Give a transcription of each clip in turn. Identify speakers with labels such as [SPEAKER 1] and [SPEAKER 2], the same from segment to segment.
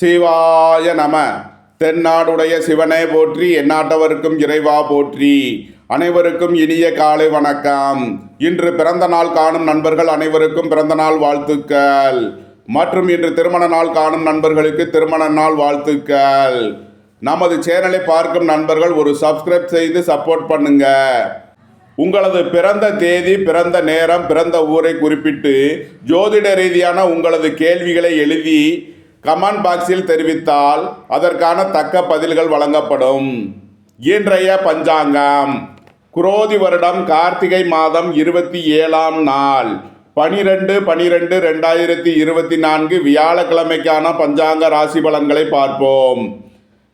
[SPEAKER 1] சிவாய நம. தென்னாடுடைய சிவனே போற்றி எந்நாட்டவருக்கும் இறைவா போற்றி. அனைவருக்கும் இனிய காலை வணக்கம். இன்று பிறந்த நாள் காணும் நண்பர்கள் அனைவருக்கும் பிறந்த நாள் வாழ்த்துக்கள். மற்றும் இன்று திருமண நாள் காணும் நண்பர்களுக்கு திருமண நாள் வாழ்த்துக்கள். நமது சேனலை பார்க்கும் நண்பர்கள் ஒரு சப்ஸ்கிரைப் செய்து சப்போர்ட் பண்ணுங்க. உங்களது பிறந்த தேதி பிறந்த நேரம் பிறந்த ஊரை குறிப்பிட்டு ஜோதிட ரீதியான உங்களது கேள்விகளை எழுதி கமெண்ட் பாக்ஸில் தெரிவித்தால் அதற்கான தக்க பதில்கள் வழங்கப்படும். இன்றைய பஞ்சாங்கம். குரோதி வருடம் கார்த்திகை மாதம் இருபத்தி ஏழாம் நாள். பனிரெண்டு பனிரெண்டு ரெண்டாயிரத்தி இருபத்தி நான்கு வியாழக்கிழமைக்கான பஞ்சாங்க ராசி பலன்களை பார்ப்போம்.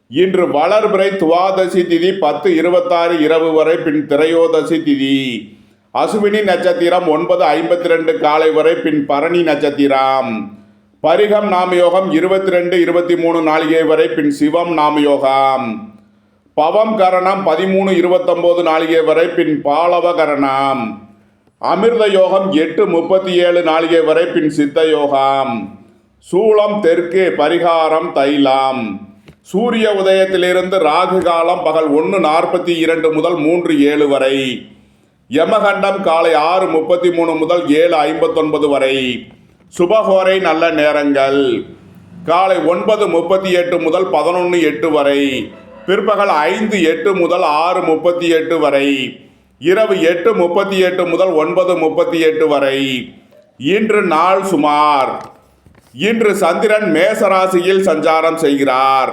[SPEAKER 1] இன்று வளர்பிறை துவாதசி திதி பத்து இருபத்தாறு இரவு வரை பின் திரையோதசி திதி. அசுவினி நட்சத்திரம் ஒன்பது ஐம்பத்தி ரெண்டு காலை வரை பின் பரணி நட்சத்திரம். பரிகம் நாமயோகம் இருபத்தி ரெண்டு இருபத்தி மூணு நாளிகை வரை பின் சிவம் நாமயோகம். பவம் கரணம் பதிமூணு இருபத்தொம்போது நாளிகை வரை பின் பாலவ கரணம். அமிர்த யோகம் எட்டு முப்பத்தி ஏழு நாளிகை வரை பின் சித்த யோகம். சூளம் தெற்கு பரிகாரம் தைலம். சூரிய உதயத்திலிருந்து ராகு காலம் பகல் ஒன்று நாற்பத்தி இரண்டு முதல் மூன்று ஏழு வரை. யமகண்டம் காலை ஆறு முப்பத்தி மூணு முதல் ஏழு ஐம்பத்தொன்பது வரை. சுபகோரை நல்ல நேரங்கள். காலை ஒன்பது முப்பத்தி எட்டு முதல் பதினொன்று எட்டு வரை. பிற்பகல் ஐந்து எட்டு முதல் ஆறு முப்பத்தி எட்டு வரை. இரவு எட்டு முப்பத்தி எட்டு முதல் ஒன்பது முப்பத்தி எட்டு வரை. இன்று நாள் சுமார். இன்று சந்திரன் மேச ராசியில் சஞ்சாரம் செய்கிறார்.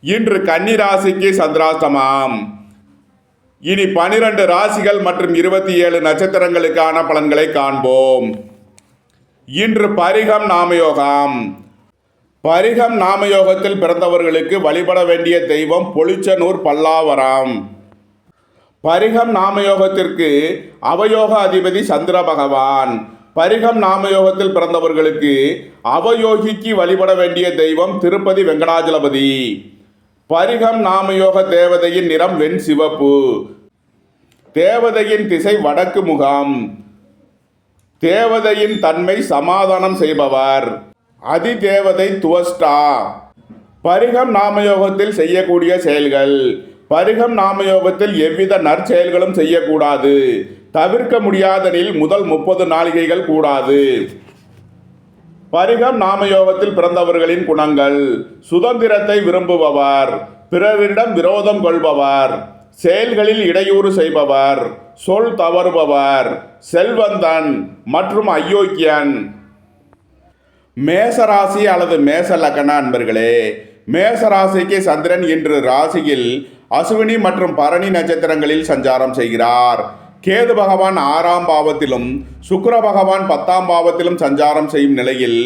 [SPEAKER 1] இன்று கன்னி ராசிக்கு இனி பனிரெண்டு ராசிகள் மற்றும் இருபத்தி ஏழு நட்சத்திரங்களுக்கான பலன்களை காண்போம். இன்று பரிகம் நாமயோகம். பரிகம் நாமயோகத்தில் பிறந்தவர்களுக்கு வழிபட வேண்டிய தெய்வம் பொலிச்சனூர் பல்லாவரம். பரிகம் நாமயோகத்திற்கு அவயோக அதிபதி சந்திர பகவான். பரிகம் நாமயோகத்தில் பிறந்தவர்களுக்கு அவயோகிக்கு வழிபட வேண்டிய தெய்வம் திருப்பதி வெங்கடாஜலபதி. பரிகம் நாமயோக தேவதையின் நிறம் வெண் சிவப்பு. தேவதையின் திசை வடக்கு முகம். தேவதையின் தன்மை சமாதானம் செய்பவர். அதிதேவதை துவஸ்டா பரிகம் நாமயோகத்தில் செய்யக்கூடிய செயல்கள். பரிகம் நாமயோகத்தில் எவ்வித நற்செயல்களும் செய்யக்கூடாது. தவிர்க்க முடியாதனில் முதல் முப்பது நாளிகைகள் கூடாது. பரிகம் நாமயோகத்தில் பிறந்தவர்களின் குணங்கள். சுதந்திரத்தை விரும்புபவர். பிறரிடம் விரோதம் கொள்பவர். செயல்களில் இடையூறு செய்பவர். சொல் தவறுபவர் செல்வந்தன் மற்றும் அயோக்கியன். மேசராசி அல்லது மேச லக்கண அன்பர்களே மேசராசிக்கு சந்திரன் இன்று ராசியில் அசுவினி மற்றும் பரணி நட்சத்திரங்களில் சஞ்சாரம் செய்கிறார். கேது பகவான் ஆறாம் பாவத்திலும் சுக்கர பகவான் பத்தாம் பாவத்திலும் சஞ்சாரம் செய்யும் நிலையில்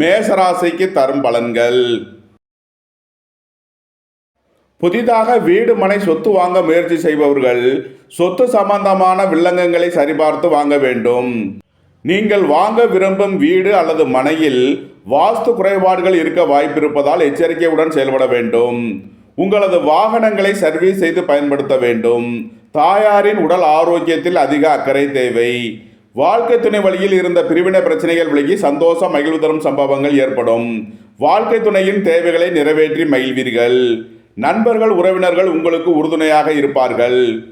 [SPEAKER 1] மேசராசிக்கு தரும் பலன்கள். புதிதாக வீடு மனை சொத்து வாங்க முயற்சி செய்பவர்கள் சொத்து சம்பந்தமான வில்லங்கங்களை சரிபார்த்து வாங்க வேண்டும். நீங்கள் வாங்க விரும்பும் வீடு அல்லது மனையில் வாஸ்து குறைபாடுகள் இருக்க வாய்ப்பிருப்பதால் எச்சரிக்கையுடன் செயல்பட வேண்டும். உங்களது வாகனங்களை சர்வீஸ் செய்து பயன்படுத்த வேண்டும். தாயாரின் உடல் ஆரோக்கியத்தில் அதிக அக்கறை தேவை. வாழ்க்கை துணை வழியில் இருந்த பிரிவினை பிரச்சனைகள் விலகி சந்தோஷம் மகிழ்வு தரும் சம்பவங்கள் ஏற்படும். வாழ்க்கை துணையின் தேவைகளை நிறைவேற்றி மகிழ்வீர்கள். நண்பர்கள் உறவினர்கள் உங்களுக்கு உறுதுணையாக இருப்பார்கள்.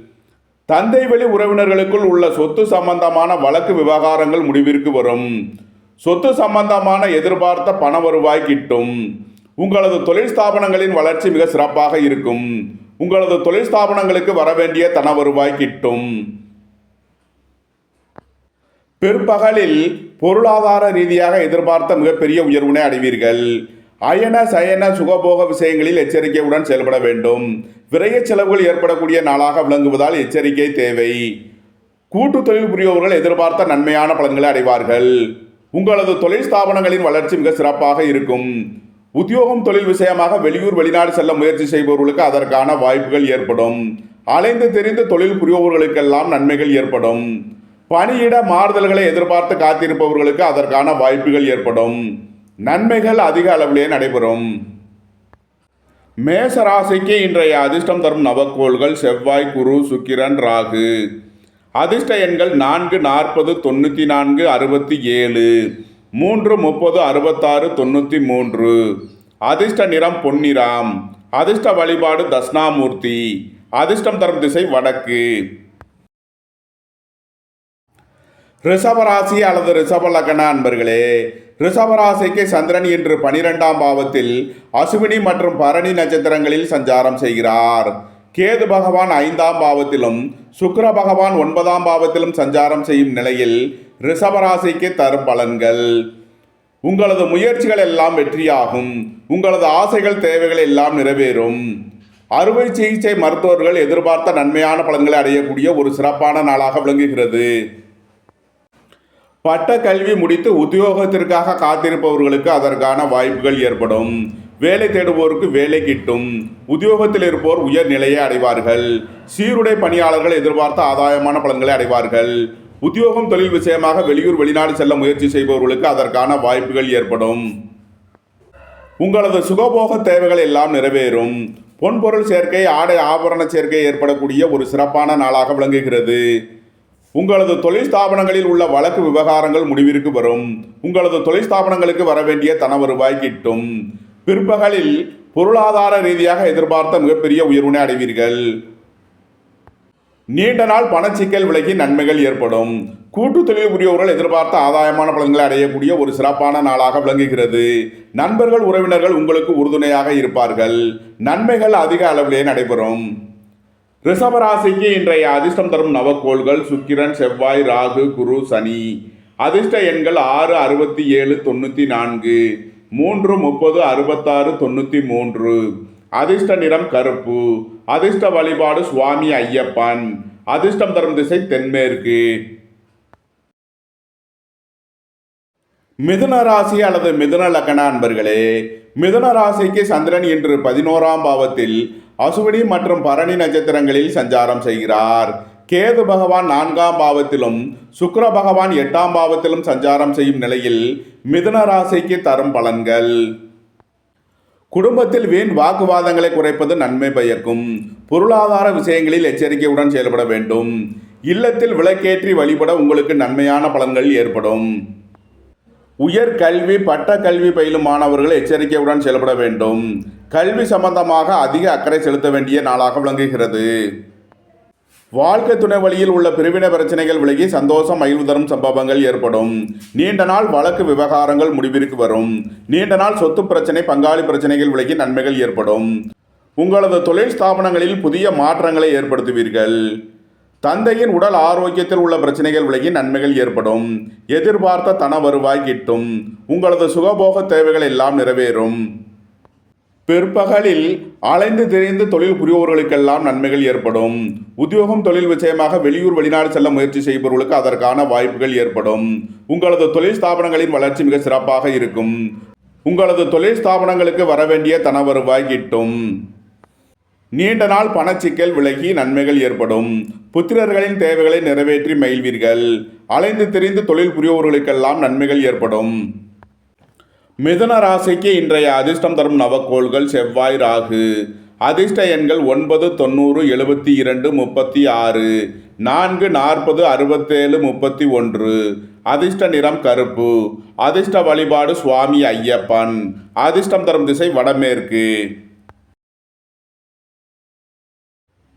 [SPEAKER 1] தந்தை வழி உறவினர்களுக்குள் உள்ள சொத்து சம்பந்தமான வழக்கு விவகாரங்கள் முடிவிற்கு வரும். சொத்து சம்பந்தமான எதிர்பார்த்த பண வருவாய் கிட்டும். உங்களது தொழில் ஸ்தாபனங்களின் வளர்ச்சி மிக சிறப்பாக இருக்கும். உங்களது தொழில் ஸ்தாபனங்களுக்கு வரவேண்டிய தன வருவாய் கிட்டும். பிற்பகலில் பொருளாதார ரீதியாக எதிர்பார்த்த மிகப்பெரிய உயர்வினை அடைவீர்கள். அயன சயன சுகபோக விஷயங்களில் எச்சரிக்கையுடன் செயல்பட வேண்டும். விரைய செலவுகள் ஏற்படக்கூடிய நாளாக விளங்குவதால் எச்சரிக்கை தேவை. கூட்டு தொழில் புரியவர்கள் எதிர்பார்த்த நன்மையான பலன்களை அடைவார்கள். உங்களது தொழில் ஸ்தாபனங்களின் வளர்ச்சி மிக சிறப்பாக இருக்கும். உத்தியோகம் தொழில் விஷயமாக வெளியூர் வெளிநாடு செல்ல முயற்சி செய்பவர்களுக்கு அதற்கான வாய்ப்புகள் ஏற்படும். அலைந்து தெரிந்து தொழில் புரியவர்களுக்கெல்லாம் நன்மைகள் ஏற்படும். பணியிட மாறுதல்களை எதிர்பார்த்து காத்திருப்பவர்களுக்கு அதற்கான வாய்ப்புகள் ஏற்படும். நன்மைகள் அதிக அளவிலே நடைபெறும். மேசராசிக்கு இன்றைய அதிர்ஷ்டம் தரும் நவக்கோள்கள் செவ்வாய் குரு சுக்கிரன் ராகு. அதிர்ஷ்ட எண்கள் நான்கு நாற்பது தொண்ணூற்றி நான்கு அறுபத்தி ஏழு. மூன்று முப்பது அறுபத்தாறு தொண்ணூற்றி மூன்று. அதிர்ஷ்ட நிறம் பொன்னிறம். அதிர்ஷ்ட வழிபாடு தட்சிணாமூர்த்தி. அதிர்ஷ்டம் தரும் திசை வடக்கு. ரிஷபராசி அல்லது ரிஷப லக்ன அன்பர்களே ரிஷபராசிக்கு சந்திரன் இன்று பனிரெண்டாம் பாவத்தில் அசுவினி மற்றும் பரணி நட்சத்திரங்களில் சஞ்சாரம் செய்கிறார். கேது பகவான் ஐந்தாம் பாவத்திலும் சுக்கர பகவான் ஒன்பதாம் பாவத்திலும் சஞ்சாரம் செய்யும் நிலையில் ரிஷபராசிக்கு தரும் பலன்கள். உங்களது முயற்சிகள் எல்லாம் வெற்றியாகும். உங்களது ஆசைகள் தேவைகள் எல்லாம் நிறைவேறும். அறுவை சிகிச்சை மருத்துவர்கள் எதிர்பார்த்த நன்மையான பலன்களை அடையக்கூடிய ஒரு சிறப்பான நாளாக விளங்குகிறது. பட்ட கல்வி முடித்து உத்தியோகத்திற்காக காத்திருப்பவர்களுக்கு அதற்கான வாய்ப்புகள் ஏற்படும். வேலை தேடுவோருக்கு வேலை கிட்டும். உத்தியோகத்தில் இருப்போர் உயர் நிலையை அடைவார்கள். சீருடை பணியாளர்கள் எதிர்பார்த்த ஆதாயமான பலன்களை அடைவார்கள். உத்தியோகம் தொழில் விஷயமாக வெளியூர் வெளிநாடு செல்ல முயற்சி செய்பவர்களுக்கு அதற்கான வாய்ப்புகள் ஏற்படும். உங்களது சுகபோக தேவைகள் எல்லாம் நிறைவேறும். பொன்பொருள் சேர்க்கை ஆடை ஆபரண சேர்க்கை ஏற்படக்கூடிய ஒரு சிறப்பான நாளாக விளங்குகிறது. உங்களது தொழில் ஸ்தாபனங்களில் உள்ள வழக்கு விவகாரங்கள் முடிவிற்கு வரும். உங்களது தொழில் ஸ்தாபனங்களுக்கு வர வேண்டிய தன வருவாய் கிட்டும். பிற்பகலில் பொருளாதார ரீதியாக எதிர்பார்த்த மிகப்பெரிய உயர்வினை அடைவீர்கள். நீண்ட நாள் பணச்சிக்கல் விலகி நன்மைகள் ஏற்படும். கூட்டு தொழில் புரியவர்கள் எதிர்பார்த்த ஆதாயமான பலன்களை அடையக்கூடிய ஒரு சிறப்பான நாளாக விளங்குகிறது. நண்பர்கள் உறவினர்கள் உங்களுக்கு உறுதுணையாக இருப்பார்கள். நன்மைகள் அதிக அளவிலேயே நடைபெறும். ரிஷபராசிக்கு இன்றைய அதிர்ஷ்டம் தரும் நவக்கோள்கள் சுக்கிரன் செவ்வாய் ராகு குரு சனி. அதிர்ஷ்ட எண்கள் ஆறு அறுபத்தி ஏழு தொண்ணூற்றி நான்கு. மூன்று முப்பது அறுபத்தாறு தொண்ணூற்றி மூன்று. அதிர்ஷ்ட நிறம் கருப்பு. அதிர்ஷ்ட வழிபாடு சுவாமி ஐயப்பன். அதிர்ஷ்டம் தரும் திசை தென்மேற்கு. மிதுன ராசி அல்லது மிதுன லக்கண அன்பர்களே மிதுன ராசிக்கு சந்திரன் இன்று பதினோராம் பாவத்தில் அசுவினி மற்றும் பரணி நட்சத்திரங்களில் சஞ்சாரம் செய்கிறார். கேது பகவான் நான்காம் பாவத்திலும் சுக்கர பகவான் எட்டாம் பாவத்திலும் சஞ்சாரம் செய்யும் நிலையில் மிதுன ராசிக்கு தரும் பலன்கள். குடும்பத்தில் வீண் வாக்குவாதங்களை குறைப்பது நன்மை பயக்கும். பொருளாதார விஷயங்களில் எச்சரிக்கையுடன் செயல்பட வேண்டும். இல்லத்தில் விளக்கேற்றி வழிபட உங்களுக்கு நன்மையான பலன்கள் ஏற்படும். உயர் கல்வி பட்ட கல்வி பயிலும் மாணவர்கள் எச்சரிக்கையுடன் செயல்பட வேண்டும். கல்வி சம்பந்தமாக அதிக அக்கறை செலுத்த வேண்டிய நாளாக விளங்குகிறது. வாழ்க்கை துணை வழியில் உள்ள பிரிவினை பிரச்சனைகள் விலகி சந்தோஷம் மகிழ்வு தரும் சம்பவங்கள் ஏற்படும். நீண்ட நாள் வழக்கு விவகாரங்கள் முடிவிற்கு வரும். நீண்ட நாள் சொத்து பிரச்சனை பங்காளி பிரச்சனைகள் விலகி நன்மைகள் ஏற்படும். உங்களது தொழில் ஸ்தாபனங்களில் புதிய மாற்றங்களை ஏற்படுத்துவீர்கள். தந்தையின் உடல் ஆரோக்கியத்தில் உள்ள பிரச்சனைகள் விலகி நன்மைகள் ஏற்படும். எதிர்பார்த்த தன வருவாய் கிட்டும். உங்களது சுகபோக தேவைகள் எல்லாம் நிறைவேறும். பிற்பகலில் அலைந்து திரிந்து தொழில் புரிவோர்களுக்கெல்லாம் நன்மைகள் ஏற்படும். உத்தியோகம் தொழில் விஷயமாக வெளியூர் வெளிநாடு செல்ல முயற்சி செய்பவர்களுக்கு அதற்கான வாய்ப்புகள் ஏற்படும். உங்களது தொழில் ஸ்தாபனங்களின் வளர்ச்சி மிக சிறப்பாக இருக்கும். உங்களது தொழில் ஸ்தாபனங்களுக்கு வர வேண்டிய தன வருவாய் கிட்டும். நீண்ட நாள் பணச்சிக்கல் விலகி நன்மைகள் ஏற்படும். புத்திரர்களின் தேவைகளை நிறைவேற்றி மகிழ்வீர்கள். அலைந்து திரிந்து தொழில் புரியவர்களுக்கெல்லாம் நன்மைகள் ஏற்படும். மிதுன ராசிக்கு இன்றைய அதிர்ஷ்டம் தரும் நவக்கோள்கள் செவ்வாய் ராகு. அதிர்ஷ்ட எண்கள் ஒன்பது தொண்ணூறு எழுபத்தி இரண்டு முப்பத்தி ஆறு. நான்கு நாற்பது அறுபத்தேழு முப்பத்தி ஒன்று. அதிர்ஷ்ட நிறம் கருப்பு. அதிர்ஷ்ட வழிபாடு சுவாமி ஐயப்பன். அதிர்ஷ்டம் தரும் திசை வடமேற்கு.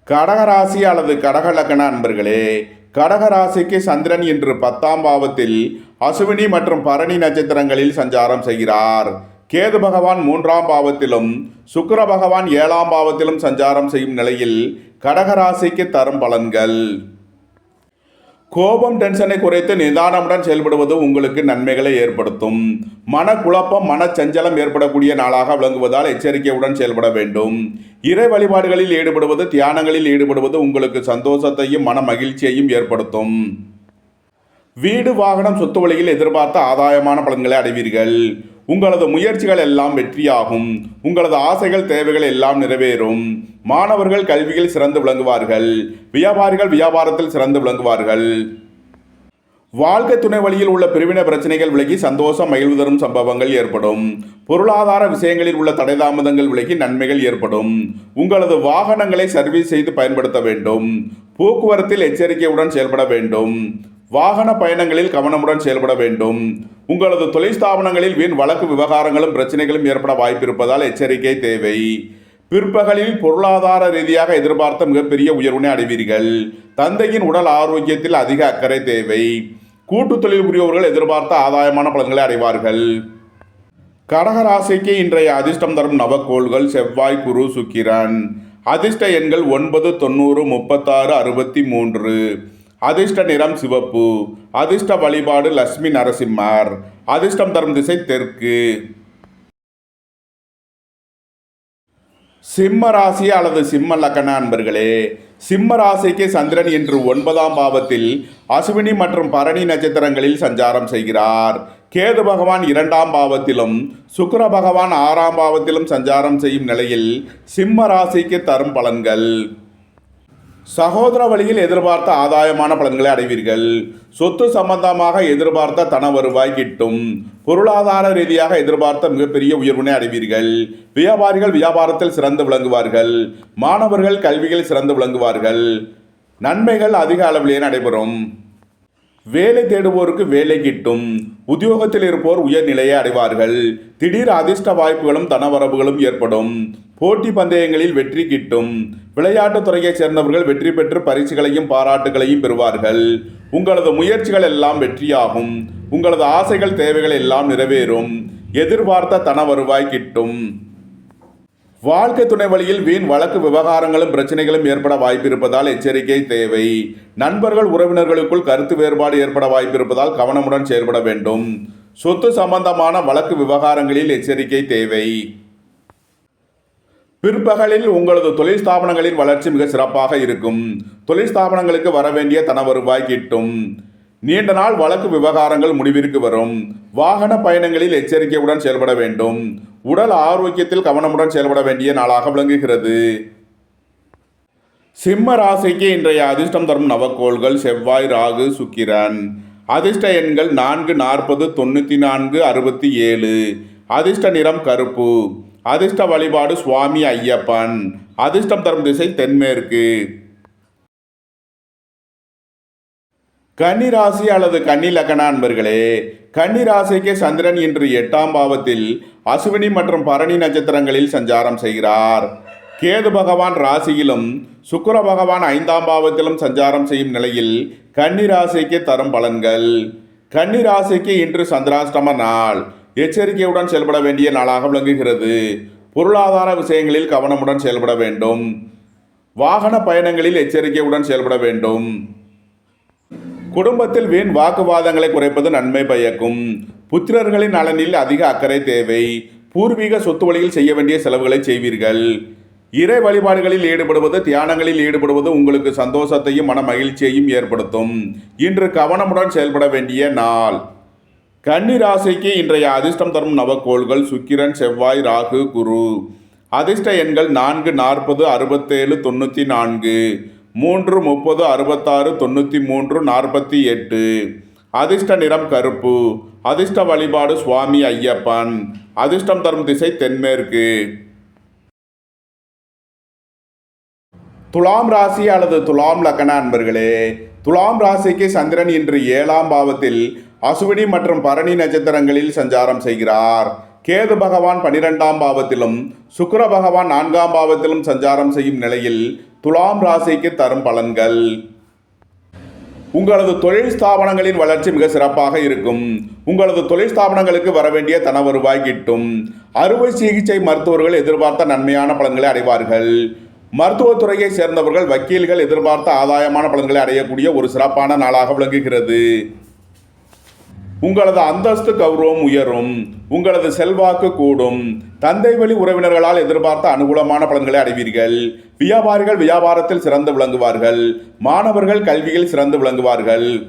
[SPEAKER 1] கடகராசி அல்லது கடகலக்கண அன்பர்களே கடகராசிக்கு சந்திரன் இன்று பத்தாம் பாவத்தில் அசுவினி மற்றும் பரணி நட்சத்திரங்களில் சஞ்சாரம் செய்கிறார். கேது பகவான் மூன்றாம் பாவத்திலும் சுக்கர பகவான் ஏழாம் பாவத்திலும் சஞ்சாரம் செய்யும் நிலையில் கடகராசிக்கு தரும் பலன்கள். கோபம் டென்ஷனை குறைத்து நிதானமுடன் செயல்படுவது உங்களுக்கு நன்மைகளை ஏற்படுத்தும். மனக்குழப்பம் மனச்சஞ்சலம் ஏற்படக்கூடிய நாளாக விளங்குவதால் எச்சரிக்கையுடன் செயல்பட வேண்டும். இறை வழிபாடுகளில் ஈடுபடுவது தியானங்களில் ஈடுபடுவது உங்களுக்கு சந்தோஷத்தையும் மன மகிழ்ச்சியையும் ஏற்படுத்தும். வீடு வாகனம் சொத்து வழியில் எதிர்பார்த்த ஆதாயமான பலன்களை அடைவீர்கள். உங்களது முயற்சிகள் எல்லாம் வெற்றியாகும். உங்களது ஆசைகள் தேவைகள் எல்லாம் நிறைவேறும். மாணவர்கள் கல்வியில் சிறந்து விளங்குவார்கள். வியாபாரிகள் வியாபாரத்தில் சிறந்து விளங்குவார்கள். வாழ்க்கை துணை வழியில் உள்ள பிரிவினை பிரச்சனைகள் விலகி சந்தோஷம் மகிழ்வு தரும் சம்பவங்கள் ஏற்படும். பொருளாதார விஷயங்களில் உள்ள தடை தாமதங்கள் விலகி நன்மைகள் ஏற்படும். உங்களது வாகனங்களை சர்வீஸ் செய்து பயன்படுத்த வேண்டும். போக்குவரத்தில் எச்சரிக்கையுடன் செயல்பட வேண்டும். வாகன பயணங்களில் கவனமுடன் செயல்பட வேண்டும். உங்களது தொழில் ஸ்தாபனங்களில் வீண் வழக்கு விவகாரங்களும் பிரச்சனைகளும் ஏற்பட வாய்ப்பிருப்பதால் எச்சரிக்கை தேவை. பிற்பகலில் பொருளாதார ரீதியாக எதிர்பார்த்த மிகப்பெரிய உயர்வினை அடைவீர்கள். தந்தையின் உடல் ஆரோக்கியத்தில் அதிக அக்கறை தேவை. கூட்டு தொழில் புரியவர்கள் எதிர்பார்த்த ஆதாயமான பலன்களை அடைவார்கள். கடகராசிக்கு இன்றைய அதிர்ஷ்டம் தரும் நவக்கோள்கள் செவ்வாய் குரு சுக்கிரன். அதிர்ஷ்ட எண்கள் ஒன்பது தொண்ணூறு முப்பத்தாறு அறுபத்தி மூன்று. அதிர்ஷ்ட நிறம் சிவப்பு. அதிர்ஷ்ட வழிபாடு லட்சுமி நரசிம்மர். அதிர்ஷ்டம் தரும் திசை தெற்கு. சிம்ம ராசி அல்லது சிம்ம லக்கண அன்பர்களே சிம்ம ராசிக்கு சந்திரன் இன்று ஒன்பதாம் பாவத்தில் அசுவினி மற்றும் பரணி நட்சத்திரங்களில் சஞ்சாரம் செய்கிறார். கேது பகவான் இரண்டாம் பாவத்திலும் சுக்கர பகவான் ஆறாம் பாவத்திலும் சஞ்சாரம் செய்யும் நிலையில் சிம்ம ராசிக்கு தரும் பலன்கள். சகோதர வழியில் எதிர்பார்த்த ஆதாயமான பலன்களை அடைவீர்கள். சொத்து சம்பந்தமாக எதிர்பார்த்த தன வருவாய் கிட்டும். பொருளாதார ரீதியாக எதிர்பார்த்த மிகப்பெரிய உயர்வினை அடைவீர்கள். வியாபாரிகள் வியாபாரத்தில் சிறந்து விளங்குவார்கள். மாணவர்கள் கல்வியில் சிறந்து விளங்குவார்கள். நன்மைகள் அதிக அளவிலேயே நடைபெறும். வேலை தேடுவோருக்கு வேலை கிட்டும். உத்தியோகத்தில் இருப்போர் உயர்நிலையை அடைவார்கள். திடீர் அதிர்ஷ்ட வாய்ப்புகளும் தனவரவுகளும் ஏற்படும். போட்டி பந்தயங்களில் வெற்றி கிட்டும். விளையாட்டுத் துறையைச் சேர்ந்தவர்கள் வெற்றி பெற்று பரிசுகளையும் பாராட்டுகளையும் பெறுவார்கள். உங்களது முயற்சிகள் எல்லாம் வெற்றியாகும். உங்களது ஆசைகள் தேவைகள் எல்லாம் நிறைவேறும். எதிர்பார்த்த தன வருவாய் கிட்டும். வாழ்க்கை துணை வழியில் வீண் வழக்கு விவகாரங்களும் பிரச்சனைகளும் ஏற்பட வாய்ப்பிருப்பதால் எச்சரிக்கை தேவை. நண்பர்கள் உறவினர்களுக்குள் கருத்து வேறுபாடு ஏற்பட வாய்ப்பிருப்பதால் கவனமுடன் செயல்பட வேண்டும். சொத்து சம்பந்தமான வழக்கு விவகாரங்களில் எச்சரிக்கை தேவை. பிற்பகலில் உங்களது தொழில் ஸ்தாபனங்களின் வளர்ச்சி மிக சிறப்பாக இருக்கும். தொழில் ஸ்தாபனங்களுக்கு வர வேண்டிய தன வருவாய் கிட்டும். நீண்ட நாள் வழக்கு விவகாரங்கள் முடிவிற்கு வரும். வாகன பயணங்களில் எச்சரிக்கையுடன் செயல்பட வேண்டும். உடல் ஆரோக்கியத்தில் கவனமுடன் செயல்பட வேண்டிய நாளாக விளங்குகிறது. சிம்ம ராசிக்கு இன்றைய அதிர்ஷ்டம் தரும் நவக்கோள்கள் செவ்வாய் ராகு சுக்கிரன். அதிர்ஷ்ட எண்கள் நான்கு நாற்பது தொண்ணூற்றி நான்கு அறுபத்தி ஏழு. அதிர்ஷ்ட நிறம் கருப்பு. அதிர்ஷ்ட வழிபாடு சுவாமி ஐயப்பன். அதிர்ஷ்டம் தரும் திசை தென்மேற்கு. கன்னி ராசி அல்லது கன்னி லக்கண அன்பர்களே கன்னி ராசிக்கு சந்திரன் இன்று எட்டாம் பாவத்தில் அசுவினி மற்றும் பரணி நட்சத்திரங்களில் சஞ்சாரம் செய்கிறார். கேது பகவான் ராசியிலும் சுக்கர பகவான் ஐந்தாம் பாவத்திலும் சஞ்சாரம் செய்யும் நிலையில் கன்னி ராசிக்கு தரும் பலன்கள். கன்னி ராசிக்கு இன்று சந்திராஷ்டம நாள். எச்சரிக்கையுடன் செயல்பட வேண்டிய நாளாக விளங்குகிறது. பொருளாதார விஷயங்களில் கவனமுடன் செயல்பட வேண்டும். வாகன பயணங்களில் எச்சரிக்கையுடன் செயல்பட வேண்டும். குடும்பத்தில் வீண் வாக்குவாதங்களை குறைப்பது நன்மை பயக்கும். புத்திரர்களின் நலனில் அதிக அக்கறை தேவை. பூர்வீக சொத்து வழியில் செய்ய வேண்டிய செலவுகளை செய்வீர்கள். இறை வழிபாடுகளில் ஈடுபடுவது தியானங்களில் ஈடுபடுவது உங்களுக்கு சந்தோஷத்தையும் மன மகிழ்ச்சியையும் ஏற்படுத்தும். இன்று கவனமுடன் செயல்பட வேண்டிய நாள். கன்னி ராசிக்கு இன்றைய அதிர்ஷ்டம் தரும் நவக்கோள்கள் சுக்கிரன் செவ்வாய் ராகு குரு. அதிர்ஷ்ட எண்கள் நான்கு நாற்பது அறுபத்தேழு தொண்ணூற்றி நான்கு. மூன்று முப்பது அறுபத்தாறு தொண்ணூற்றி மூன்று நாற்பத்தி எட்டு. அதிர்ஷ்ட நிறம் கருப்பு. அதிர்ஷ்ட வழிபாடு சுவாமி ஐயப்பன். அதிர்ஷ்டம் தரும் திசை தென்மேற்கு. துலாம் ராசி அல்லது துலாம் லக்கண அன்பர்களே துலாம் ராசிக்கு சந்திரன் இன்று ஏழாம் பாவத்தில் அசுவினி மற்றும் பரணி நட்சத்திரங்களில் சஞ்சாரம் செய்கிறார். கேது பகவான் பனிரெண்டாம் பாவத்திலும் சுக்கர பகவான் நான்காம் பாவத்திலும் சஞ்சாரம் செய்யும் நிலையில் துலாம் ராசிக்கு தரும் பலன்கள். உங்களது தொழில் ஸ்தாபனங்களின் வளர்ச்சி மிக சிறப்பாக இருக்கும். உங்களது தொழில் ஸ்தாபனங்களுக்கு வர வேண்டிய தன வருவாய் கிட்டும். அறுவை சிகிச்சை மருத்துவர்கள் எதிர்பார்த்த நன்மையான பலன்களை அடைவார்கள். மருத்துவத்துறையை சேர்ந்தவர்கள் வக்கீல்கள் எதிர்பார்த்த ஆதாயமான பலன்களை அடையக்கூடிய ஒரு சிறப்பான நாளாக விளங்குகிறது. உங்களது அந்தஸ்து கௌரவம் உயரும் உங்களது செல்வாக்கு கூடும். தந்தை வழி உறவினர்களால் எதிர்பார்த்த அனுகூலமான பலன்களை அடைவீர்கள். வியாபாரிகள் வியாபாரத்தில் சிறந்து விளங்குவார்கள். மாணவர்கள் கல்வியில் சிறந்து விளங்குவார்கள்.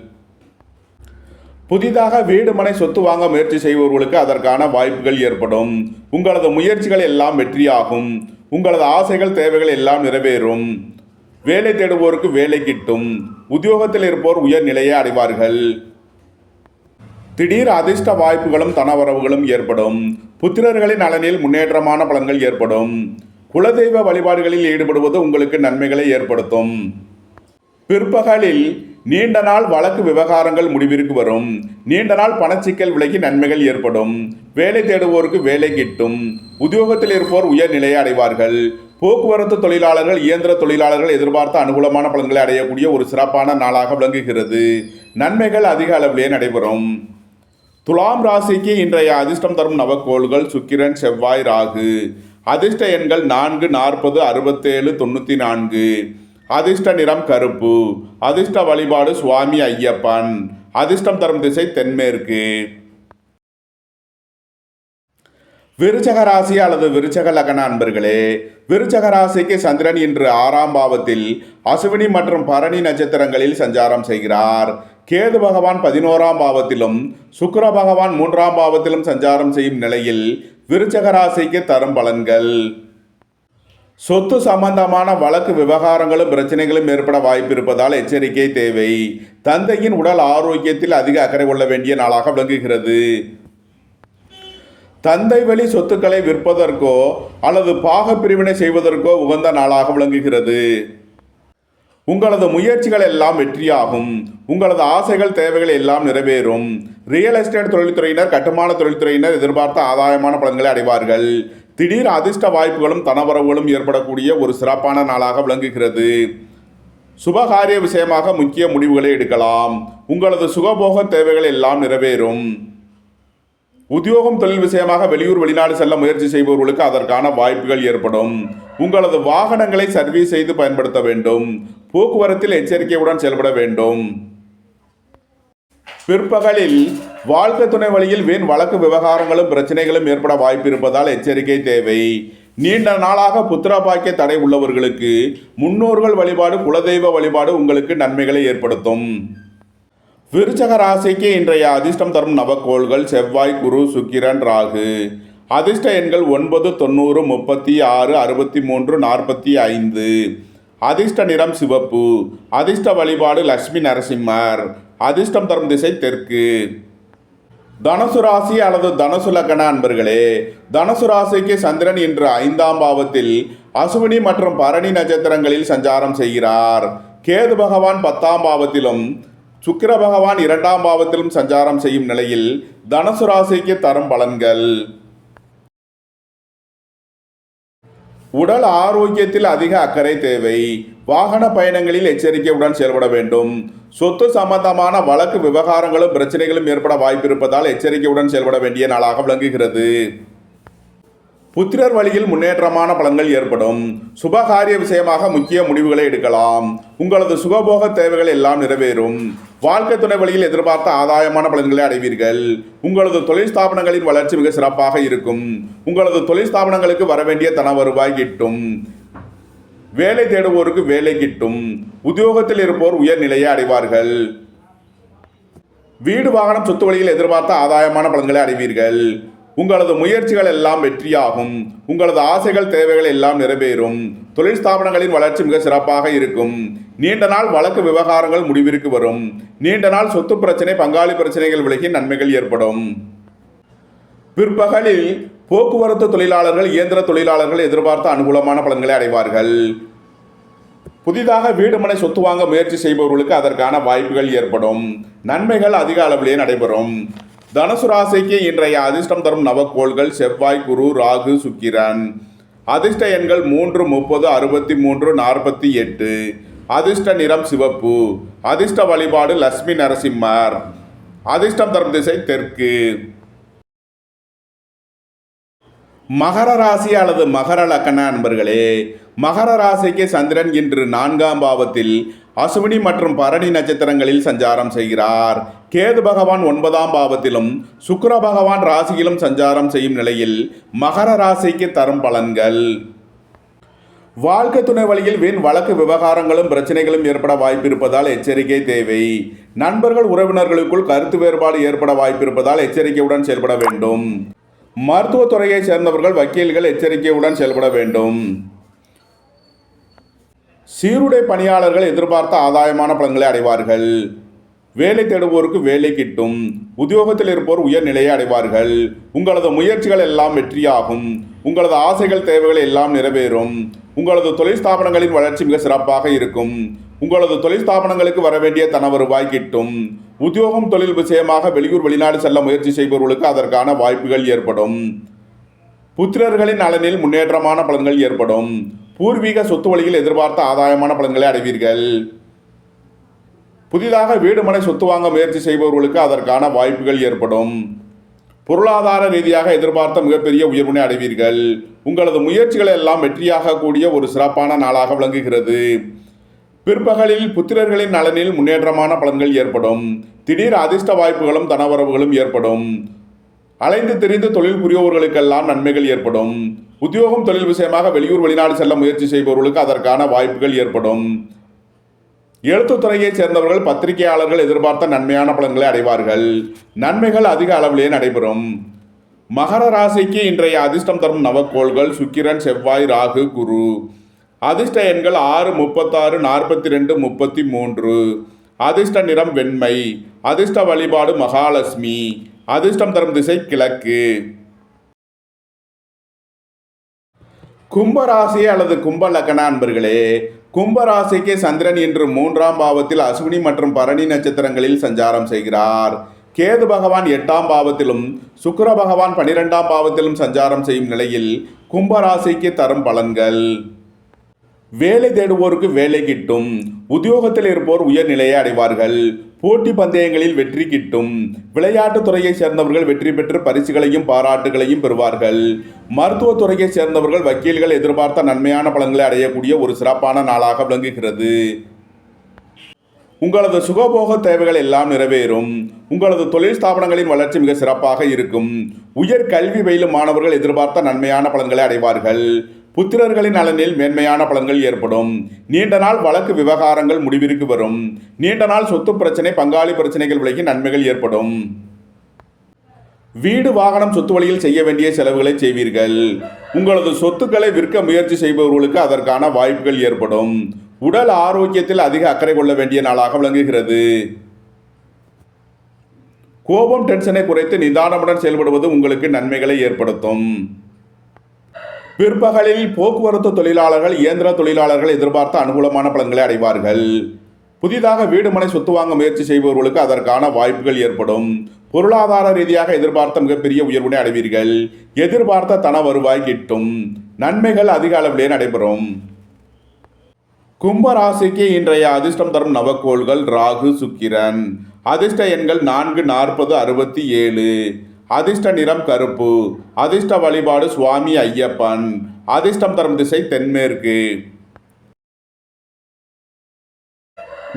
[SPEAKER 1] புதிதாக வீடு மனை சொத்து வாங்க முயற்சி செய்பவர்களுக்கு அதற்கான வாய்ப்புகள் ஏற்படும். உங்களது முயற்சிகள் எல்லாம் வெற்றியாகும். உங்களது ஆசைகள் தேவைகள் எல்லாம் நிறைவேறும். வேலை தேடுவோருக்கு வேலை கிட்டும். உத்தியோகத்தில் இருப்போர் உயர் நிலையை அடைவார்கள். திடீர் அதிர்ஷ்ட வாய்ப்புகளும் தனவரவுகளும் ஏற்படும். புத்திரர்களின் நலனில் முன்னேற்றமான பலன்கள் ஏற்படும். குலதெய்வ வழிபாடுகளில் ஈடுபடுவது உங்களுக்கு நன்மைகளை ஏற்படுத்தும். பிற்பகலில் நீண்ட நாள் வழக்கு விவகாரங்கள் முடிவிற்கு வரும். நீண்ட நாள் பணச்சிக்கல் விலகி நன்மைகள் ஏற்படும். வேலை தேடுவோருக்கு வேலை கிட்டும். உத்தியோகத்தில் இருப்போர் உயர்நிலையை அடைவார்கள். போக்குவரத்து தொழிலாளர்கள் இயந்திர தொழிலாளர்கள் எதிர்பார்த்த அனுகூலமான பலன்களை அடையக்கூடிய ஒரு சிறப்பான நாளாக விளங்குகிறது. நன்மைகள் அதிக அளவிலே நடைபெறும். துலாம் ராசிக்கு இன்றைய அதிர்ஷ்டம் தரும் நவக்கோள்கள் சுக்கிரன் செவ்வாய் ராகு. அதிர்ஷ்ட எண்கள் நான்கு நாற்பது அறுபத்தேழு தொண்ணூற்றி நான்கு. அதிர்ஷ்ட நிறம் கருப்பு. அதிர்ஷ்ட வழிபாடு சுவாமி ஐயப்பன். அதிர்ஷ்டம் தரும் திசை தென்மேற்கு. விருச்சக ராசி அல்லது விருச்சக லக்ன அன்பர்களே விருச்சக ராசிக்கு சந்திரன் இன்று ஆறாம் பாவத்தில் அசுவினி மற்றும் பரணி நட்சத்திரங்களில் சஞ்சாரம் செய்கிறார். கேது பகவான் பதினோராம் பாவத்திலும் சுக்கர பகவான் மூன்றாம் பாவத்திலும் சஞ்சாரம் செய்யும் நிலையில் விருச்சக ராசிக்கு தரும் பலன்கள். சொத்து சம்பந்தமான வழக்கு விவகாரங்களும் பிரச்சனைகளும் ஏற்பட வாய்ப்பு இருப்பதால் எச்சரிக்கை தேவை. தந்தையின் உடல் ஆரோக்கியத்தில் அதிக அக்கறை கொள்ள வேண்டிய நாளாக விளங்குகிறது. தந்தை வழி சொத்துக்களை விற்பதற்கோ அல்லது பாக பிரிவினை செய்வதற்கோ உகந்த நாளாக விளங்குகிறது. உங்களது முயற்சிகள் எல்லாம் வெற்றியாகும். உங்களது ஆசைகள் தேவைகள் எல்லாம் நிறைவேறும். ரியல் எஸ்டேட் தொழில்துறையினர் கட்டுமான தொழில்துறையினர் எதிர்பார்த்த ஆதாயமான பலன்களை அடைவார்கள். திடீர் அதிர்ஷ்ட வாய்ப்புகளும் தனவரவுகளும் ஏற்படக்கூடிய ஒரு சிறப்பான நாளாக விளங்குகிறது. சுபகாரிய விஷயமாக முக்கிய முடிவுகளை எடுக்கலாம். உங்களது சுகபோக தேவைகள் எல்லாம் நிறைவேறும். உத்தியோகம் தொழில் விஷயமாக வெளியூர் வெளிநாடு செல்ல முயற்சி செய்பவர்களுக்கு அதற்கான வாய்ப்புகள் ஏற்படும். உங்களது வாகனங்களை சர்வீஸ் செய்து பயன்படுத்த வேண்டும். போக்குவரத்தில் எச்சரிக்கையுடன் செயல்பட வேண்டும். பிற்பகலில் வாழ்க்கை துணை வழியில் வீண் வழக்கு விவகாரங்களும் பிரச்சனைகளும் ஏற்பட வாய்ப்பு இருப்பதால் எச்சரிக்கை தேவை. நீண்ட நாளாக புத்திர பாக்கிய தடை உள்ளவர்களுக்கு முன்னோர்கள் வழிபாடு குலதெய்வ வழிபாடு உங்களுக்கு நன்மைகளை ஏற்படுத்தும். விருச்சக ராசிக்கு இன்றைய அதிர்ஷ்டம் தரும் நவக்கோள்கள் செவ்வாய் குரு சுக்கிரன் ராகு. அதிர்ஷ்ட எண்கள் ஒன்பது தொண்ணூறு முப்பத்தி ஆறு அறுபத்தி மூன்று நாற்பத்தி ஐந்து. அதிர்ஷ்ட நிறம் சிவப்பு. அதிர்ஷ்ட வழிபாடு லட்சுமி நரசிம்மர். அதிர்ஷ்டம் தரும் திசை தெற்கு. தனுசு ராசி அல்லது தனுசு லக்கண அன்பர்களே தனுசு ராசிக்கு சந்திரன் இன்று ஐந்தாம் பாவத்தில் அசுவினி மற்றும் பரணி நட்சத்திரங்களில் சஞ்சாரம் செய்கிறார். கேது பகவான் பத்தாம் பாவத்திலும் சுக்கிர பகவான் இரண்டாம் பாவத்திலும் சஞ்சாரம் செய்யும் நிலையில் தனுசு ராசிக்கு தரும் பலன்கள். உடல் ஆரோக்கியத்தில் அதிக அக்கறை தேவை. வாகன பயணங்களில் எச்சரிக்கையுடன் செயல்பட வேண்டும். சொத்து சம்பந்தமான வழக்கு விவகாரங்களும் பிரச்சனைகளும் ஏற்பட வாய்ப்பிருப்பதால் எச்சரிக்கையுடன் செயல்பட வேண்டிய நாளாக விளங்குகிறது. புத்திரர் வழியில் முன்னேற்றமான பலன்கள் ஏற்படும். சுபகாரிய விஷயமாக முக்கிய முடிவுகளை எடுக்கலாம். உங்களது சுகபோக தேவைகள் எல்லாம் நிறைவேறும். வாழ்க்கை துணை வழியில் எதிர்பார்த்த ஆதாயமான பலன்களை அடைவீர்கள். உங்களது தொழில் ஸ்தாபனங்களின் வளர்ச்சி மிக சிறப்பாக இருக்கும். உங்களது தொழில் ஸ்தாபனங்களுக்கு வர வேண்டிய தன வருவாய் கிட்டும். வேலை தேடுவோருக்கு வேலை கிட்டும். உத்தியோகத்தில் இருப்போர் உயர்நிலையை அடைவார்கள். வீடு வாகனம் சொத்து வழியில் எதிர்பார்த்த ஆதாயமான பலன்களை அடைவீர்கள். உங்களது முயற்சிகள் எல்லாம் வெற்றியாகும். உங்களது ஆசைகள் தேவைகள் எல்லாம் நிறைவேறும். தொழில் ஸ்தாபனங்களின் வளர்ச்சி மிக சிறப்பாக இருக்கும். நீண்ட நாள் வழக்கு விவகாரங்கள் முடிவிற்கு வரும். நீண்ட நாள் சொத்து பிரச்சனை பங்காளி பிரச்சனைகள் விலகி நன்மைகள் ஏற்படும். பிற்பகலில் போக்குவரத்து தொழிலாளர்கள் இயந்திர தொழிலாளர்கள் எதிர்பார்த்த அனுகூலமான பலன்களை அடைவார்கள். புதிதாக வீடுமனை சொத்து வாங்க முயற்சி செய்பவர்களுக்கு அதற்கான வாய்ப்புகள் ஏற்படும். நன்மைகள் அதிக அளவிலேயே நடைபெறும். தனுசு ராசிக்கு இன்றைய அதிர்ஷ்டம் தரும் நவக்கோள்கள் செவ்வாய் குரு ராகு சுக்கிரன். அதிர்ஷ்ட எண்கள் மூன்று முப்பது அறுபத்தி மூன்று நாற்பத்தி எட்டு. அதிர்ஷ்ட நிறம் சிவப்பு. அதிர்ஷ்ட வழிபாடு லட்சுமி நரசிம்மர். அதிர்ஷ்டம் தரும் திசை தெற்கு. மகர ராசி அல்லது மகர லக்கண அன்பர்களே மகர ராசிக்கு சந்திரன் இன்று நான்காம் பாவத்தில் அசுவினி மற்றும் பரணி நட்சத்திரங்களில் சஞ்சாரம் செய்கிறார். கேது பகவான் ஒன்பதாம் பாவத்திலும் சுக்கர பகவான் ராசியிலும் சஞ்சாரம் செய்யும் நிலையில் மகர ராசிக்கு தரும் பலன்கள். வாழ்க்கை துணை வழியில் வீண் வழக்கு விவகாரங்களும் பிரச்சனைகளும் ஏற்பட வாய்ப்பிருப்பதால் எச்சரிக்கை தேவை. நண்பர்கள் உறவினர்களுக்குள் கருத்து வேறுபாடு ஏற்பட வாய்ப்பிருப்பதால் எச்சரிக்கையுடன் செயல்பட வேண்டும். மருத்துவத்துறையைச் சேர்ந்தவர்கள் வக்கீல்கள் எச்சரிக்கையுடன் செயல்பட வேண்டும். சீருடை பணியாளர்கள் எதிர்பார்த்த ஆதாயமான பலன்களை அடைவார்கள். வேலை தேடுவோருக்கு வேலை கிட்டும். உத்தியோகத்தில் இருப்போர் உயர்நிலையை அடைவார்கள். உங்களது முயற்சிகள் எல்லாம் வெற்றியாகும். உங்களது ஆசைகள் தேவைகள் எல்லாம் நிறைவேறும். உங்களது தொழில் ஸ்தாபனங்களின் வளர்ச்சி மிக சிறப்பாக இருக்கும். உங்களது தொழில் ஸ்தாபனங்களுக்கு வர வேண்டிய தன வருவாய் கிட்டும். உத்தியோகம் தொழில் விஷயமாக வெளியூர் வெளிநாடு செல்ல முயற்சி செய்பவர்களுக்கு அதற்கான வாய்ப்புகள் ஏற்படும். புத்திரர்களின் நலனில் முன்னேற்றமான பலன்கள் ஏற்படும். பூர்வீக சொத்து வழியில் எதிர்பார்த்த ஆதாயமான பலன்களை அடைவீர்கள். புதிதாக வீடு மனை சொத்து வாங்க முயற்சி செய்பவர்களுக்கு அதற்கான வாய்ப்புகள் ஏற்படும். பொருளாதார ரீதியாக எதிர்பார்த்த மிகப்பெரிய உயர்வினை அடைவீர்கள். உங்களது முயற்சிகளை எல்லாம் வெற்றியாக கூடிய ஒரு சிறப்பான நாளாக விளங்குகிறது. பிற்பகலில் புத்திரர்களின் நலனில் முன்னேற்றமான பலன்கள் ஏற்படும். திடீர் அதிர்ஷ்ட வாய்ப்புகளும் தனவரவுகளும் ஏற்படும். அலைந்து தெரிந்து தொழில் புரியவர்களுக்கெல்லாம் நன்மைகள் ஏற்படும். உத்தியோகம் தொழில் விஷயமாக வெளியூர் வெளிநாடு செல்ல முயற்சி செய்பவர்களுக்கு அதற்கான வாய்ப்புகள் ஏற்படும். எழுத்துத்துறையைச் சேர்ந்தவர்கள் பத்திரிகையாளர்கள் எதிர்பார்த்த நன்மையான பலன்களை அடைவார்கள். நன்மைகள் அதிக அளவிலேயே நடைபெறும். மகர ராசிக்கு இன்றைய அதிர்ஷ்டம் தரும் நவக்கோள்கள் சுக்கிரன் செவ்வாய் ராகு குரு. அதிர்ஷ்ட எண்கள் ஆறு முப்பத்தாறு நாற்பத்தி ரெண்டு முப்பத்தி மூன்று. அதிர்ஷ்ட நிறம் வெண்மை. அதிர்ஷ்ட வழிபாடு மகாலட்சுமி. அதிர்ஷ்டம் தரும் திசை கிழக்கு. கும்பராசி அல்லது கும்ப லக்கண அன்பர்களே கும்பராசிக்கு சந்திரன் இன்று மூன்றாம் பாவத்தில் அஸ்வினி மற்றும் பரணி நட்சத்திரங்களில் சஞ்சாரம் செய்கிறார். கேது பகவான் எட்டாம் பாவத்திலும் சுக்கர பகவான் பனிரெண்டாம் பாவத்திலும் சஞ்சாரம் செய்யும் நிலையில் கும்பராசிக்கு தரும் பலன்கள். வேலை தேடுவோருக்கு வேலை கிட்டும் உத்தியோகத்தில் இருப்போர் உயர்நிலையை அடைவார்கள். போட்டி பந்தயங்களில் வெற்றி கிட்டும். விளையாட்டுத் துறையைச் சேர்ந்தவர்கள் வெற்றி பெற்று பரிசுகளையும் பாராட்டுகளையும் பெறுவார்கள். மருத்துவத் துறையைச் சேர்ந்தவர்கள் வக்கீல்கள் எதிர்பார்த்த நன்மையான பலன்களை அடையக்கூடிய ஒரு சிறப்பான நாளாக விளங்குகிறது. உங்களது சுகபோக தேவைகள் எல்லாம் நிறைவேறும். உங்களது தொழில் ஸ்தாபனங்களின் வளர்ச்சி மிக சிறப்பாக இருக்கும். உயர் கல்வி பயிலும் மாணவர்கள் எதிர்பார்த்த நன்மையான பலன்களை அடைவார்கள். புத்திரர்களின் நலனில் மேன்மையான பலன்கள் ஏற்படும். நீண்ட நாள் வழக்கு விவகாரங்கள் முடிவிற்கு வரும். நீண்ட நாள் சொத்து பிரச்சனை பங்காளி பிரச்சனைகள் விலகி நன்மைகள் ஏற்படும். வீடு வாகனம் சொத்து வழியில் செய்ய வேண்டிய செலவுகளை செய்வீர்கள். உங்களது சொத்துக்களை விற்க முயற்சி செய்பவர்களுக்கு அதற்கான வாய்ப்புகள் ஏற்படும். உடல் ஆரோக்கியத்தில் அதிக அக்கறை கொள்ள வேண்டிய நாளாக விளங்குகிறது. கோபம் டென்ஷனை குறைத்து நிதானமுடன் செயல்படுவது உங்களுக்கு நன்மைகளை ஏற்படுத்தும். பிற்பகலில் போக்குவரத்து தொழிலாளர்கள் இயந்திர தொழிலாளர்கள் எதிர்பார்த்த அனுகூலமான பலன்களை அடைவார்கள். புதிதாக வீடு மனை சொத்து வாங்க முயற்சி செய்பவர்களுக்கு அதற்கான வாய்ப்புகள் ஏற்படும். பொருளாதார ரீதியாக எதிர்பார்த்த மிகப்பெரிய உயர்வினை அடைவீர்கள். எதிர்பார்த்த தன வருவாய் கிட்டும். நன்மைகள் அதிக அளவிலே நடைபெறும். கும்பராசிக்கு இன்றைய அதிர்ஷ்டம் தரும் நவக்கோள்கள் ராகு சுக்கிரன். அதிர்ஷ்ட எண்கள் நான்கு நாற்பது அறுபத்தி ஏழு. அதிர்ஷ்ட நிறம் கருப்பு. அதிர்ஷ்ட வழிபாடு சுவாமி ஐயப்பன். அதிர்ஷ்டம் தரும் திசை தென்மேற்கு.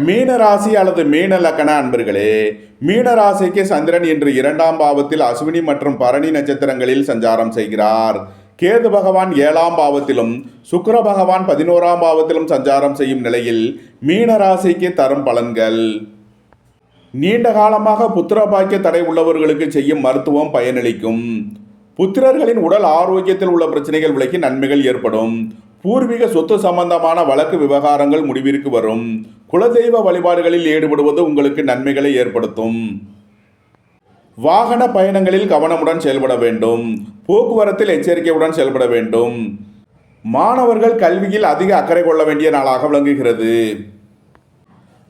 [SPEAKER 1] மீனராசி அல்லது மீன லக்கண அன்பர்களே மீனராசிக்கு சந்திரன் இன்று இரண்டாம் பாவத்தில் அஸ்வினி மற்றும் பரணி நட்சத்திரங்களில் சஞ்சாரம் செய்கிறார். கேது பகவான் ஏழாம் பாவத்திலும் சுக்கர பகவான் பதினோராம் பாவத்திலும் சஞ்சாரம் செய்யும் நிலையில் மீனராசிக்கு தரும் பலன்கள். நீண்ட காலமாக புத்திர பாக்கிய தடை உள்ளவர்களுக்கு செய்யும் மருத்துவம் பயனளிக்கும். புத்திரர்களின் உடல் ஆரோக்கியத்தில் உள்ள பிரச்சனைகள் விலகி நன்மைகள் ஏற்படும். பூர்வீக சொத்து சம்பந்தமான வழக்கு விவகாரங்கள் முடிவிற்கு வரும். குலதெய்வ வழிபாடுகளில் ஈடுபடுவது உங்களுக்கு நன்மைகளை ஏற்படுத்தும். வாகன பயணங்களில் கவனமுடன் செயல்பட வேண்டும். போக்குவரத்தில் எச்சரிக்கையுடன் செயல்பட வேண்டும். மாணவர்கள் கல்வியில் அதிக அக்கறை கொள்ள வேண்டிய நாளாக விளங்குகிறது.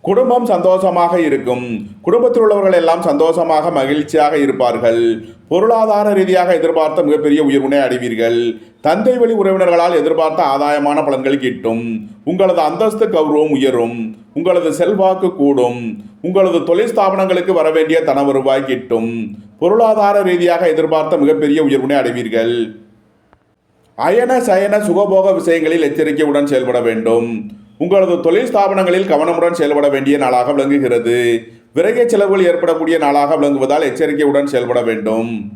[SPEAKER 1] குடும்பம் சந்தோஷமாக இருக்கும். குடும்பத்தில் உள்ளவர்கள் எல்லாம் சந்தோஷமாக மகிழ்ச்சியாக இருப்பார்கள். பொருளாதார ரீதியாக எதிர்பார்த்த மிகப்பெரிய உயர்வினை அடைவீர்கள். தந்தை வழி உறவினர்களால் எதிர்பார்த்த ஆதாயமான பலன்கள் கிட்டும். உங்களது அந்தஸ்து கௌரவம் உயரும். உங்களது செல்வாக்கு கூடும். உங்களது தொழில் ஸ்தாபனங்களுக்கு வர வேண்டிய தன வருவாய் கிட்டும். பொருளாதார ரீதியாக எதிர்பார்த்த மிகப்பெரிய உயர்வினை அடைவீர்கள். அயன சயன சுகபோக விஷயங்களில் எச்சரிக்கையுடன் செயல்பட வேண்டும். உங்களது தொழில் ஸ்தாபனங்களில் கவனமுடன் செயல்பட வேண்டிய நாளாக விளங்குகிறது. விரைய செலவுகள் ஏற்படக்கூடிய நாளாக விளங்குவதால் எச்சரிக்கையுடன் செயல்பட வேண்டும்.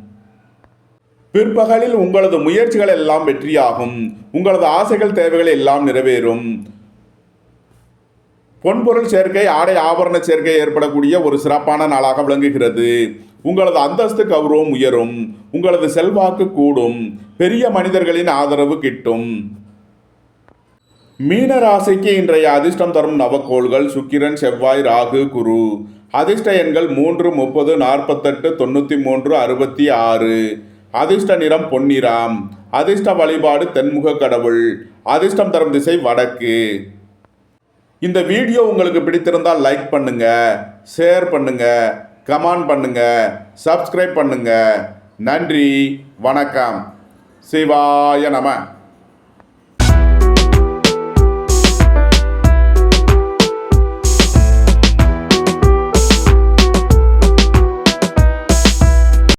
[SPEAKER 1] பிற்பகலில் உங்களது முயற்சிகள் எல்லாம் வெற்றியாகும். உங்களது ஆசைகள் தேவைகள் எல்லாம் நிறைவேறும். பொன்பொருள் சேர்க்கை ஆடை ஆபரண சேர்க்கை ஏற்படக்கூடிய ஒரு சிறப்பான நாளாக விளங்குகிறது. உங்களது அந்தஸ்து கௌரவம் உயரும். உங்களது செல்வாக்கு கூடும். பெரிய மனிதர்களின் ஆதரவு கிட்டும். மீன ராசிக்கு இன்றைய அதிர்ஷ்டம் தரும் நவக்கோள்கள் சுக்கிரன் செவ்வாய் ராகு குரு. அதிர்ஷ்ட எண்கள் மூன்று முப்பது நாற்பத்தெட்டு தொண்ணூற்றி மூன்று அறுபத்தி ஆறு. அதிர்ஷ்ட நிறம் பொன்னிறாம். அதிர்ஷ்ட வழிபாடு தென்முக கடவுள். அதிர்ஷ்டம் தரும் திசை வடக்கு. இந்த வீடியோ உங்களுக்கு பிடித்திருந்தால் லைக் பண்ணுங்க ஷேர் பண்ணுங்க கமெண்ட் பண்ணுங்க சப்ஸ்கிரைப் பண்ணுங்க. நன்றி வணக்கம். சிவாய நம.